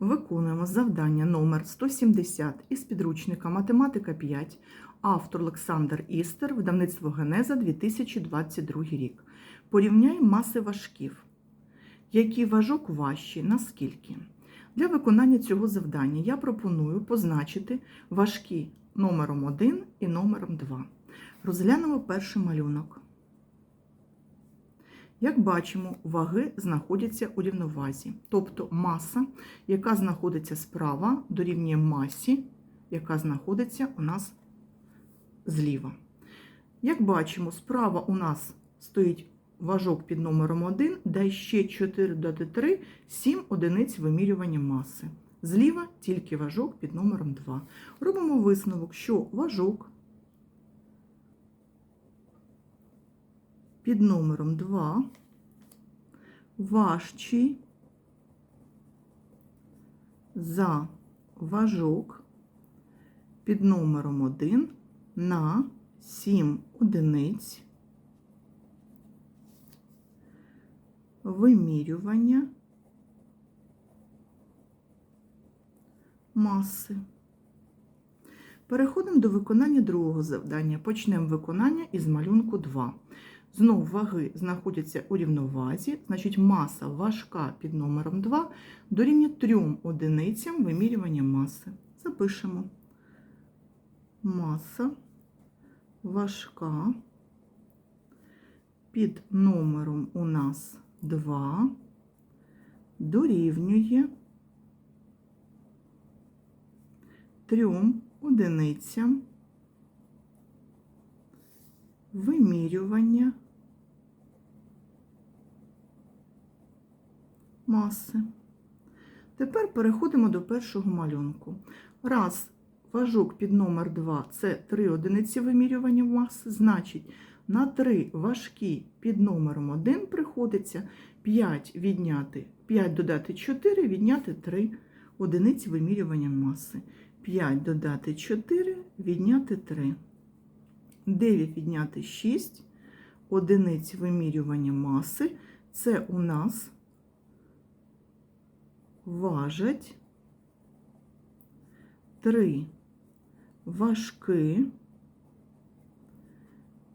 Виконуємо завдання номер 170 із підручника Математика 5, автор Олександр Істер, видавництво Генеза 2022 рік. Порівняй маси важків. Який важок важчий, наскільки? Для виконання цього завдання я пропоную позначити важкі номером 1 і номером 2. Розглянемо перший малюнок. Як бачимо, ваги знаходяться у рівновазі, тобто маса, яка знаходиться справа, дорівнює масі, яка знаходиться у нас зліва. Як бачимо, справа у нас стоїть важок під номером 1, де ще 4 додати 3, 7 одиниць вимірювання маси. Зліва тільки важок під номером 2. Робимо висновок, що важок під номером 2 важчий за важок під номером 1 на 7 одиниць вимірювання маси. Переходимо до виконання другого завдання. Почнемо виконання із малюнку 2. Знов ваги знаходяться у рівновазі, значить маса важка під номером 2 дорівнює 3 одиницям вимірювання маси. Запишемо. Маса важка під номером у нас 2 дорівнює 3 одиницям вимірювання маси. Тепер переходимо до першого малюнку. Раз важок під номер 2 це 3 одиниці вимірювання маси, значить, на 3 важкі під номером 1 приходиться 5 відняти 5 додати 4, відняти 3 одиниці вимірювання маси. 5 додати 4, відняти 3. 9 відняти 6 одиниць вимірювання маси. Це у нас важать 3 важки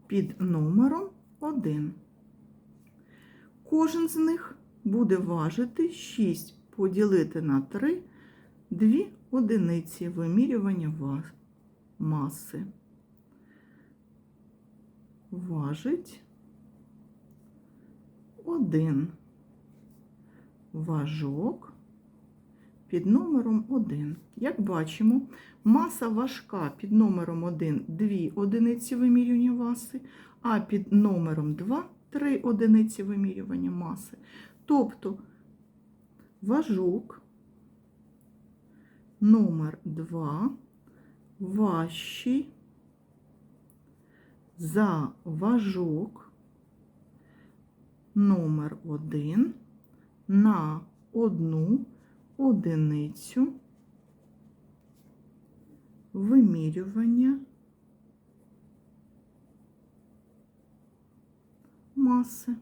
під номером 1. Кожен з них буде важити 6 поділити на 3 2 одиниці вимірювання маси. Важить 1 важок під номером 1. Як бачимо, маса важка під номером 1 2 одиниці вимірювання маси, а під номером 2 3 одиниці вимірювання маси. Тобто важок номер 2 важчий за важок номер 1 на одну одиницю вимірювання маси.